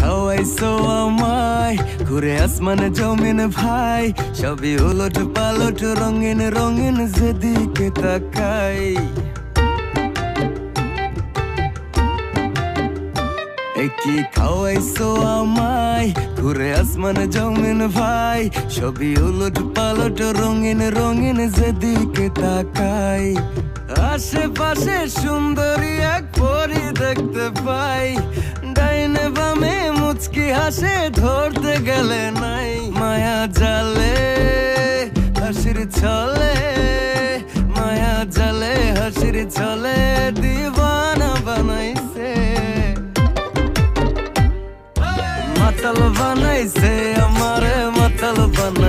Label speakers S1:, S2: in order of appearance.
S1: খাওয়াইছো আমায়? ঘুরে আসমান জমিন ভাই, সবই উলট পালট, রঙিন রঙিন যেদিকে তাকাই। এ কি খাওয়াইছো আমায়? ঘুরে আসমান জমিন ভাই, সবই উলট পালট, রঙিন রঙিন যেদিকে তাকাই। আশেপাশে সুন্দরী এক পরি দেখতে পাই মুচকি হাসে ধরতে গেলে নাই মায়া জালে, হাসির ছলে, মায়া জালে, হাসির ছলে দিবানা বানাইছে। মাতাল বানাইছে আমারে, মাতাল বানাইছে।